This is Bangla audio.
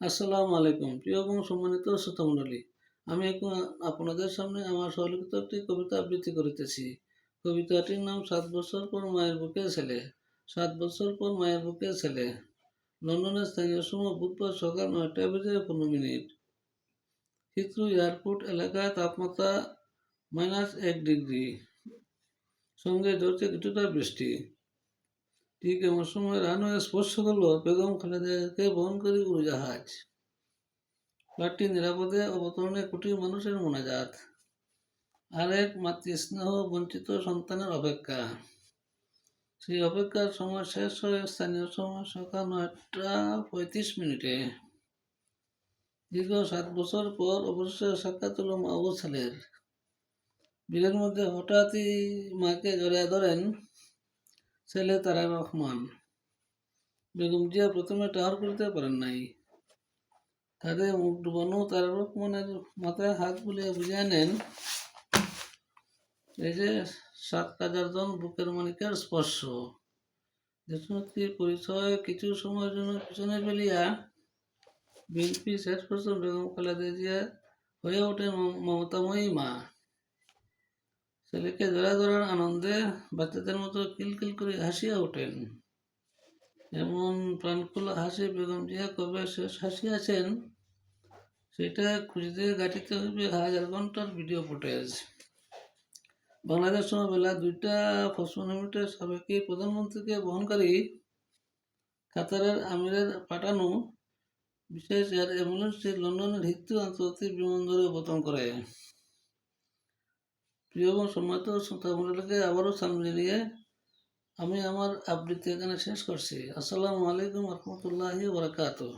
আসসালামু আলাইকুম। প্রিয় এবং সম্মানিত শ্রোতামণ্ডলী, আমি এখন আপনাদের সামনে আমার স্বলিখিত একটি কবিতা আবৃত্তি করিতেছি। কবিতাটির নাম সাত বছর পর মায়ের বুকে ছেলে, সাত বছর পর মায়ের বুকে ছেলে। লন্ডনের স্থানীয় সময় বুধবার সকাল নয়টা বেজে পনেরো মিনিট। হিথ্রু এয়ারপোর্ট এলাকায় তাপমাত্রা মাইনাস এক ডিগ্রি। সঙ্গে ঝরছে কিছুটা বৃষ্টি। ঠিক এমন সময় রানওয়ে স্পর্শ করল বেগম খালেদাকে বহন করে উড়োজাহাজ ফ্লাইটটি নিরাপদে অবতরণে কোটি মানুষের মোনাজাত আরেক মাতৃস্নেহ বঞ্চিত সন্তানের অপেক্ষা সেই অপেক্ষার সময় শেষ হয়ে স্থানীয় সময় সকাল নয়টা পঁয়ত্রিশ মিনিটে দীর্ঘ সাত বছর পর অবশেষে সাক্ষাৎ হলো মা ও ছেলের বিলের মধ্যে হঠাৎই মাকে জড়িয়ে ধরেন ছেলে তারা রহমান। বেগম জিয়া প্রথমে টাওয়ার করতে পারেন নাই। তাদের মুখ ডুবানো তারা রহমানের মাথায় হাত বুলিয়ে বুঝিয়ে নেন, এই যে সাত হাজার জন বুকের মানিকের স্পর্শ। দেশনেত্রীর পরিচয় কিছু সময়ের জন্য পিছনে ফেলিয়া বিএনপি শেষ পর্যন্ত বেগম খালেদা জিয়া হয়ে ওঠেন মম- মমতাময়ী মা। ছেলেকে ধরা ধরার আনন্দে বাচ্চাদের মতো কিলকিল করে হাসিয়া ওঠেন। এমন প্রাণখোলা হাসি বেগম জিয়া কবে শেষ হাসিয়াছেন সেটা খুঁজতে গাঠিতে হইবে হাজার ঘণ্টার ভিডিও ফুটেজ। বাংলাদেশ সময় বেলা দুইটা পঁচপন্ন মিনিটে সাবেকি প্রধানমন্ত্রীকে বহনকারী কাতারের আমিরের পাঠানো বিশেষ এয়ার অ্যাম্বুলেন্সটি লন্ডনের হিথ্রো আন্তর্জাতিক বিমানবন্দরে অবতরণ করে। প্রিয় এবং সম্মানিত শ্রোতামণ্ডলীকে আবারও সামনে নিয়ে আমি আমার আবৃত্তি এখানে শেষ করছি। আসসালামু আলাইকুম রহমতুল্লাহি বারাকাতুহ।